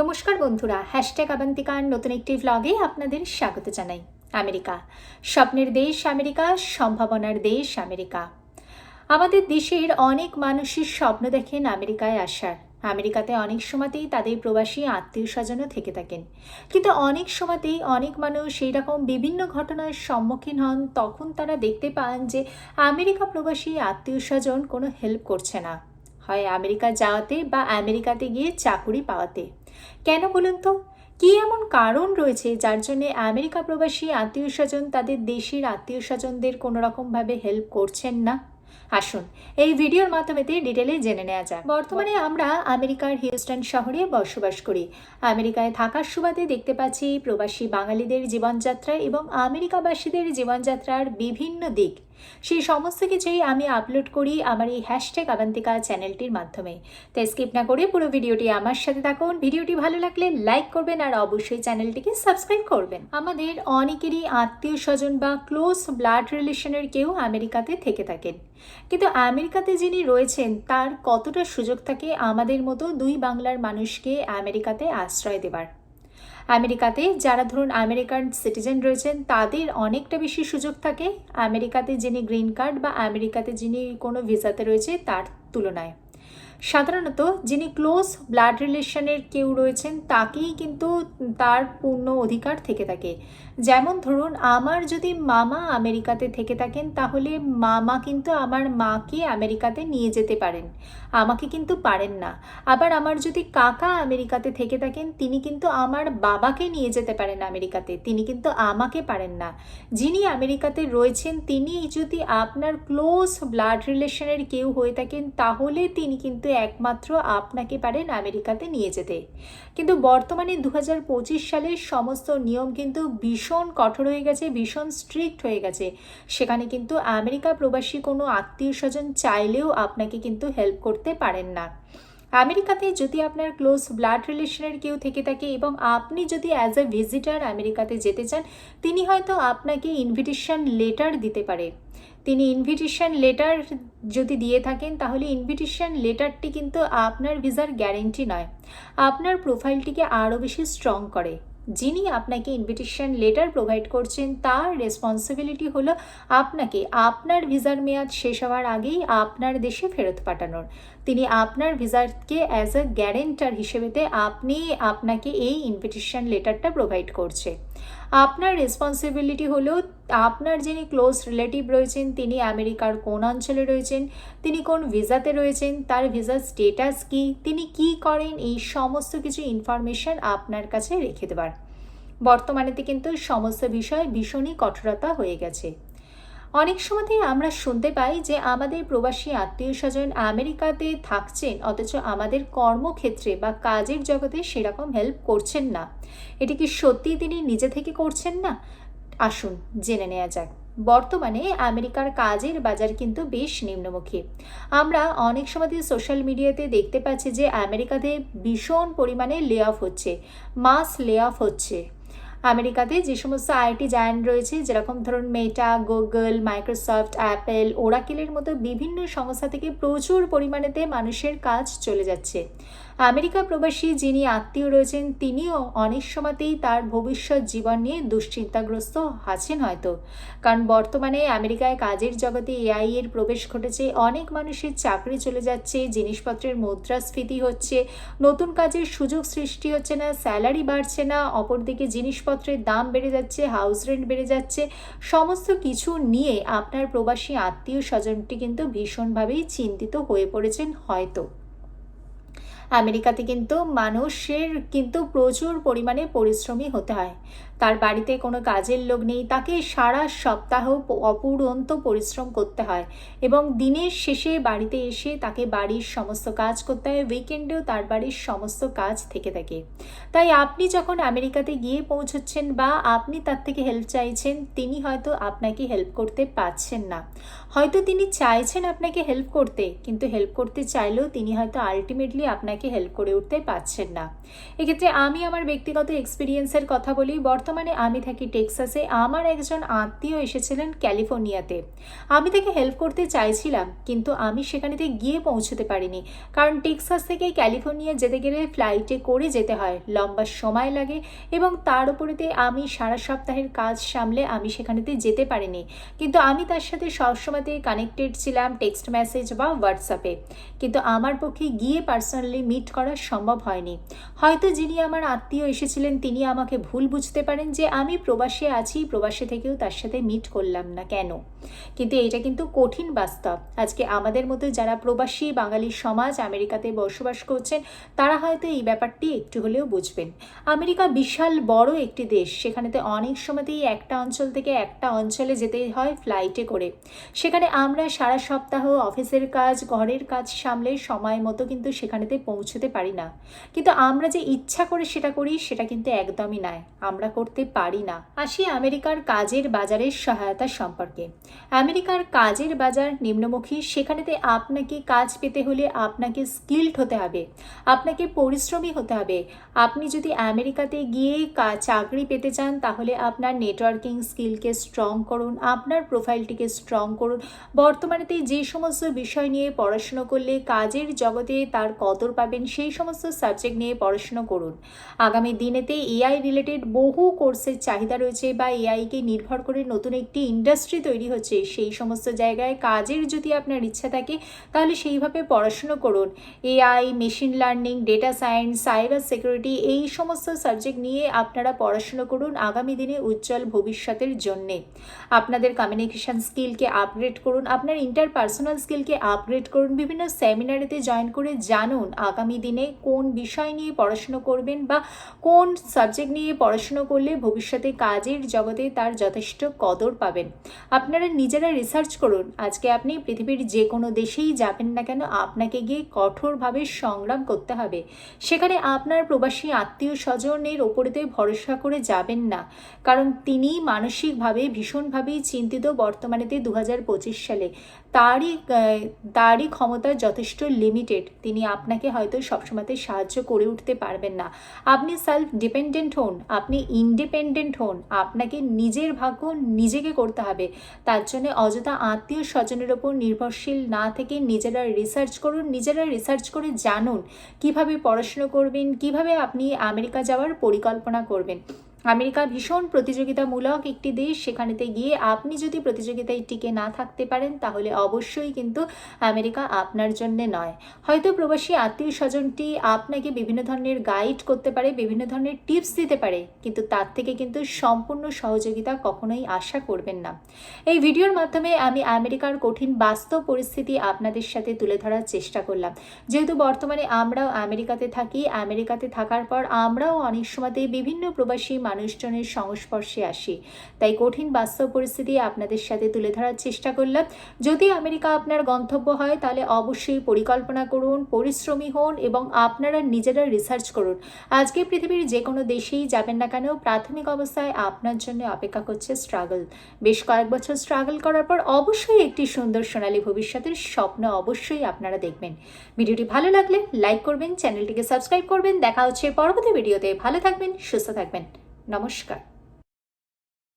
নমস্কার বন্ধুরা হ্যাশট্যাগ আবান্তিকার নতুন একটি ভ্লগে আপনাদের স্বাগত জানাই। আমেরিকা, স্বপ্নের দেশ আমেরিকা, সম্ভাবনার দেশ আমেরিকা। আমাদের দেশের অনেক মানুষের স্বপ্ন দেখেন আমেরিকায় আসার। আমেরিকাতে অনেক সময়তেই তাদের প্রবাসী আত্মীয় স্বজনও থেকে থাকেন। কিন্তু অনেক সময়তেই অনেক মানুষ এই রকম বিভিন্ন ঘটনার সম্মুখীন হন, তখন তারা দেখতে পান যে আমেরিকা প্রবাসী আত্মীয় স্বজন কোনো হেল্প করছে না। হয় আমেরিকা যাওয়াতে বা আমেরিকাতে গিয়ে চাকুরি পাওয়াতে। কেন বলুন তো? কি এমন কারণ রয়েছে যার জন্য আমেরিকা প্রবাসী আত্মীয় স্বজন তাদের দেশের আত্মীয় স্বজনদের কোনো রকমভাবে হেল্প করছেন না? আসুন, এই ভিডিওর মাধ্যমেতে ডিটেলে জেনে নেওয়া যাক। বর্তমানে আমরা আমেরিকার হিউস্টন শহরে বসবাস করি। আমেরিকায় থাকার সুবাদে দেখতে পাচ্ছি প্রবাসী বাঙালিদের জীবনযাত্রা এবং আমেরিকাবাসীদের জীবনযাত্রার বিভিন্ন দিক। সেই সমস্ত কিছুই আমি আপলোড করি আমার এই হ্যাশট্যাগ আবান্তিকা চ্যানেলটির মাধ্যমে। তাই স্কিপ না করে পুরো ভিডিওটি আমার সাথে থাকুন। ভিডিওটি ভালো লাগলে লাইক করবেন আর অবশ্যই চ্যানেলটিকে সাবস্ক্রাইব করবেন। আমাদের অনেকেরই আত্মীয় স্বজন বা ক্লোজ ব্লাড রিলেশনের কেউ আমেরিকাতে থেকে থাকেন। কিন্তু আমেরিকাতে যিনি রয়েছেন, তার কতটা সুযোগ থাকে আমাদের মতো দুই বাংলার মানুষকে আমেরিকাতে আশ্রয় দেবার? আমেরিকাতে যারা ধরুন আমেরিকান সিটিজেন রয়েছেন, তাদের অনেকটা বেশি সুযোগ থাকে আমেরিকাতে যিনি গ্রিন কার্ড বা আমেরিকাতে যিনি কোনো ভিসাতে রয়েছে তার তুলনায়। সাধারণত যিনি ক্লোজ ব্লাড রিলেশনের কেউ রয়েছেন, তাকেই কিন্তু তার পূর্ণ অধিকার থেকে থাকে। যেমন ধরুন, আমার যদি মামা আমেরিকাতে থেকে থাকেন, তাহলে মামা কিন্তু আমার মাকে আমেরিকাতে নিয়ে যেতে পারেন। আমাকে কিন্তু পারেন না। আবার আমার যদি কাকা আমেরিকাতে থেকে থাকেন, তিনি কিন্তু আমার বাবাকে নিয়ে যেতে পারেন আমেরিকাতে। তিনি কিন্তু আমাকে পারেন না। যিনি আমেরিকাতে রয়েছেন, তিনি যদি আপনার ক্লোজ ব্লাড রিলেশনের কেউ হয়ে থাকেন, তাহলে তিনি কিন্তু একমাত্র আপনাকে পারেন আমেরিকাতে নিয়ে যেতে। কিন্তু বর্তমানে দু হাজার পঁচিশ সালের সমস্ত নিয়ম কিন্তু ভীষণ কঠোর হয়ে গেছে, ভীষণ স্ট্রিক্ট হয়ে গেছে। সেখানে কিন্তু আমেরিকা প্রবাসী কোনো আত্মীয় স্বজন চাইলেও আপনাকে কিন্তু হেল্প করতে পারেন না। আমেরিকাতে যদি আপনার ক্লোজ ব্লাড রিলেশনের কেউ থেকে থাকে এবং আপনি যদি অ্যাজ এ ভিজিটার আমেরিকাতে যেতে চান, তিনি হয়তো আপনাকে ইনভিটেশন লেটার দিতে পারে। তিনি ইনভিটেশন লেটার যদি দিয়ে থাকেন, তাহলে ইনভিটেশন লেটারটি কিন্তু আপনার ভিসার গ্যারেন্টি নয়। আপনার প্রোফাইলটিকে আরও বেশি স্ট্রং করে। যিনি আপনাকে ইনভিটেশন লেটার প্রোভাইড করছেন, তার রেসপন্সিবিলিটি হলো আপনাকে আপনার ভিসার মেয়াদ শেষ হওয়ার আগেই আপনার দেশে ফেরত পাঠানোর। তিনি আপনার ভিসারকে অ্যাজ আ গ্যারেন্টার হিসেবেতে আপনি আপনাকে এই ইনভিটেশন লেটারটা প্রোভাইড করছে। আপনার রেসপন্সিবিলিটি হলো আপনার যিনি ক্লোজ রিলেটিভ রয়েছেন, তিনি আমেরিকার কোন অঞ্চলে রয়েছেন, তিনি কোন ভিসাতে রয়েছেন, তার ভিসার স্টেটাস কি, তিনি কি করেন, এই সমস্ত কিছু ইনফরমেশান আপনার কাছে রেখে দেবার। বর্তমানেতে কিন্তু সমস্ত বিষয় ভীষণই কঠোরতা হয়ে গেছে। অনেক সময়তেই আমরা শুনতে পাই যে আমাদের প্রবাসী আত্মীয় স্বজন আমেরিকাতে থাকছেন, অথচ আমাদের কর্মক্ষেত্রে বা কাজের জগতে সেরকম হেল্প করছেন না। এটি কি সত্যি তিনি নিজে থেকে করছেন না? আসুন জেনে নেওয়া যাক। বর্তমানে আমেরিকার কাজের বাজার কিন্তু বেশ নিম্নমুখী। আমরা অনেক সময় সোশ্যাল মিডিয়াতে দেখতে পাচ্ছি যে আমেরিকাতে ভীষণ পরিমাণে লে অফ হচ্ছে মাস লে অফ হচ্ছে। আমেরিকাতে যে সমস্ত আইটি জায়ান্ট রয়েছে, যেরকম ধরুন মেটা গুগল মাইক্রোসফট অ্যাপেল ওরাকেলের মতো বিভিন্ন সংস্থা থেকে প্রচুর পরিমাণেতে মানুষের কাজ চলে যাচ্ছে। আমেরিকা প্রবাসী যিনি আত্মীয় রয়েছেন, তিনিও অনেক সময়তেই তার ভবিষ্যৎ জীবন নিয়ে দুশ্চিন্তাগ্রস্ত আছেন হয়তো। কারণ বর্তমানে আমেরিকায় কাজের জগতে এআই এর প্রবেশ ঘটেছে, অনেক মানুষের চাকরি চলে যাচ্ছে, জিনিসপত্রের মুদ্রাস্ফীতি হচ্ছে, নতুন কাজের সুযোগ সৃষ্টি হচ্ছে না, স্যালারি বাড়ছে না, অপরদিকে জিনিসপত্রের দাম বেড়ে যাচ্ছে, হাউস রেন্ট বেড়ে যাচ্ছে। সমস্ত কিছু নিয়ে আপনার প্রবাসী আত্মীয় স্বজনটি কিন্তু ভীষণভাবেই চিন্তিত হয়ে পড়েছেন হয়তো। আমেরিকাতে কিন্তু মানুষের কিন্তু প্রচুর পরিমাণে পরিশ্রমী হতে হয়। তার বাড়িতে কোনো কাজের লোক নেই, তাকে সারা সপ্তাহ অপুরন্ত পরিশ্রম করতে হয় এবং দিনের শেষে বাড়িতে এসে তাকে বাড়ির সমস্ত কাজ করতে হয় উইকেন্ডেও তার বাড়ির সমস্ত কাজ থেকে থাকে। তাই আপনি যখন আমেরিকাতে গিয়ে পৌঁছচ্ছেন বা আপনি তার থেকে হেল্প চাইছেন, তিনি হয়তো আপনাকে হেল্প করতে পারছেন না। হয়তো তিনি চাইছেন আপনাকে হেল্প করতে, কিন্তু হেল্প করতে চাইলেও তিনি হয়তো আলটিমেটলি আপনাকে হেল্প করে উঠতে পারছেন না। এক্ষেত্রে আমি আমার ব্যক্তিগত এক্সপিরিয়েন্সের কথা বলি। বর্তমানে বর্তমানে আমি থাকি টেক্সাসে। আমার একজন আত্মীয় এসেছিলেন ক্যালিফোর্নিয়াতে। আমি তাকে হেল্প করতে চাইছিলাম, কিন্তু আমি সেখানেতে গিয়ে পৌঁছতে পারিনি। কারণ টেক্সাস থেকে ক্যালিফোর্নিয়া যেতে গেলে ফ্লাইটে করে যেতে হয়, লম্বা সময় লাগে এবং তার উপরেতে আমি সারা সপ্তাহের কাজ সামলে আমি সেখানেতে যেতে পারিনি। কিন্তু আমি তার সাথে সবসময়তে কানেক্টেড ছিলাম টেক্সট মেসেজ বা হোয়াটসঅ্যাপে কিন্তু আমার পক্ষে গিয়ে পার্সোনালি মিট করা সম্ভব হয়নি। হয়তো যিনি আমার আত্মীয় এসেছিলেন, তিনি আমাকে ভুল বুঝতে পারেন যে আমি প্রবাসে আছি, প্রবাসে থেকেও তার সাথে মিট করলাম না কেন। কিন্তু এটা কিন্তু কঠিন বাস্তব। আজকে আমাদের মতো যারা প্রবাসী বাঙালি সমাজ আমেরিকাতে বসবাস করছেন, তারা হয়তো এই ব্যাপারটি একটু হলেও বুঝবেন। আমেরিকা বিশাল বড় একটি দেশ। সেখানেতে অনেক সময়তেই একটা অঞ্চল থেকে একটা অঞ্চলে যেতে হয় ফ্লাইটে করে। সেখানে আমরা সারা সপ্তাহ অফিসের কাজ, ঘরের কাজ সামলে সময় মতো কিন্তু সেখানেতে পৌঁছতে পারি না। কিন্তু আমরা যে ইচ্ছা করে সেটা করি, সেটা কিন্তু একদমই নয়। আমরা করতে পারি না। আসি আমেরিকার কাজের বাজারের সহায়তা সম্পর্কে। আমেরিকার কাজের বাজার নিম্নমুখী, সেখানেতে আপনাকে কাজ পেতে হলে আপনাকে স্কিল্ড হতে হবে। আপনাকে পরিশ্রমী হতে হবে। আপনি যদি আমেরিকাতে গিয়ে চাকরি পেতে চান, তাহলে আপনার নেটওয়ার্কিং স্কিলকে স্ট্রং করুন, আপনার প্রোফাইলটিকে স্ট্রং করুন। বর্তমানেতে যে সমস্ত বিষয় নিয়ে পড়াশুনো করলে, কাজের জগতে তার কদর পাবেন সেই সমস্ত সাবজেক্ট নিয়ে পড়াশুনো করুন। আগামী দিনেতে এআই রিলেটেড বহু কোর্সের চাহিদা রয়েছে বা এআইকে নির্ভর করে নতুন একটি ইন্ডাস্ট্রি তৈরি হচ্ছে। সেই সমস্ত জায়গায় কাজের যদি আপনার ইচ্ছা থাকে, তাহলে সেইভাবে পড়াশুনো করুন। AI machine learning data science cyber security এই সমস্ত সাবজেক্ট নিয়ে আপনারা পড়াশুনো করুন আগামী দিনে উজ্জ্বল ভবিষ্যতের জন্যে। আপনাদের কমিউনিকেশন স্কিলকে আপগ্রেড করুন, আপনার ইন্টারপার্সোনাল স্কিলকে আপগ্রেড করুন, বিভিন্ন সেমিনারেতে জয়েন করে জানুন আগামী দিনে কোন বিষয় নিয়ে পড়াশুনো করবেন বা কোন সাবজেক্ট নিয়ে পড়াশুনো করলে ভবিষ্যতে কাজের জগতে তার যথেষ্ট কদর পাবেন? আপনারা নিজেরা রিসার্চ করুন। আজকে আপনি পৃথিবীর যে কোনো দেশেই যাবেন না কেন, আপনাকে গিয়ে কঠোরভাবে সংগ্রাম করতে হবে। সেখানে আপনার প্রবাসী আত্মীয় স্বজনের ওপরেতে ভরসা করে যাবেন না। কারণ তিনি মানসিকভাবে ভীষণভাবেই চিন্তিত বর্তমানেতে দু হাজার পঁচিশ সালে। তারই তারই ক্ষমতা যথেষ্ট লিমিটেড তিনি আপনাকে হয়তো সবসময়তে সাহায্য করে উঠতে পারবেন না। আপনি সেলফ ডিপেন্ডেন্ট হন, আপনি ইন্ডিপেন্ডেন্ট হন, আপনাকে নিজের ভাগ্য নিজেকে করতে হবে। তার জন্য অযথা আত্মীয় স্বজনের ওপর নির্ভরশীল না থেকে নিজেরা রিসার্চ করুন, নিজেরা রিসার্চ করে জানুন। কীভাবে পড়াশুনো করবেন, কীভাবে আপনি আমেরিকা যাওয়ার পরিকল্পনা করবেন। আমেরিকা ভীষণ প্রতিযোগিতামূলক একটি দেশ। সেখানেতে গিয়ে আপনি যদি প্রতিযোগিতায় টিকে না থাকতে পারেন, তাহলে অবশ্যই কিন্তু আমেরিকা আপনার জন্য নয়। হয়তো প্রবাসী আত্মীয় স্বজনটি আপনাকে বিভিন্ন ধরনের গাইড করতে পারে, বিভিন্ন ধরনের টিপস দিতে পারে, কিন্তু তার থেকে কিন্তু সম্পূর্ণ সহযোগিতা কখনোই আশা করবেন না। এই ভিডিওর মাধ্যমে আমি আমেরিকার কঠিন বাস্তব পরিস্থিতি আপনাদের সাথে তুলে ধরার চেষ্টা করলাম। যেহেতু বর্তমানে আমরাও আমেরিকাতে থাকি, আমেরিকাতে থাকার পর আমরাও অনেক সময়তে বিভিন্ন প্রবাসী মানুষজনের সংস্পর্শে আসি। তাই কঠিন বাস্তব পরিস্থিতি আপনাদের সাথে তুলে ধরার চেষ্টা করলাম। যদি আমেরিকা আপনার গন্তব্য হয়, তাহলে অবশ্যই পরিকল্পনা করুন, পরিশ্রমী হন এবং আপনারা নিজেরা রিসার্চ করুন। আজকে পৃথিবীর যে কোনো দেশেই যাবেন না কেন, প্রাথমিক অবস্থায় আপনার জন্য অপেক্ষা করছে স্ট্রাগল বেশ কয়েক বছর স্ট্রাগল করার পর অবশ্যই একটি সুন্দর সোনালী ভবিষ্যতের স্বপ্ন অবশ্যই আপনারা দেখবেন। ভিডিওটি ভালো লাগলে লাইক করবেন, চ্যানেলটিকে সাবস্ক্রাইব করবেন। দেখা হচ্ছে পরবর্তী ভিডিওতে। ভালো থাকবেন, সুস্থ থাকবেন। নমস্কার।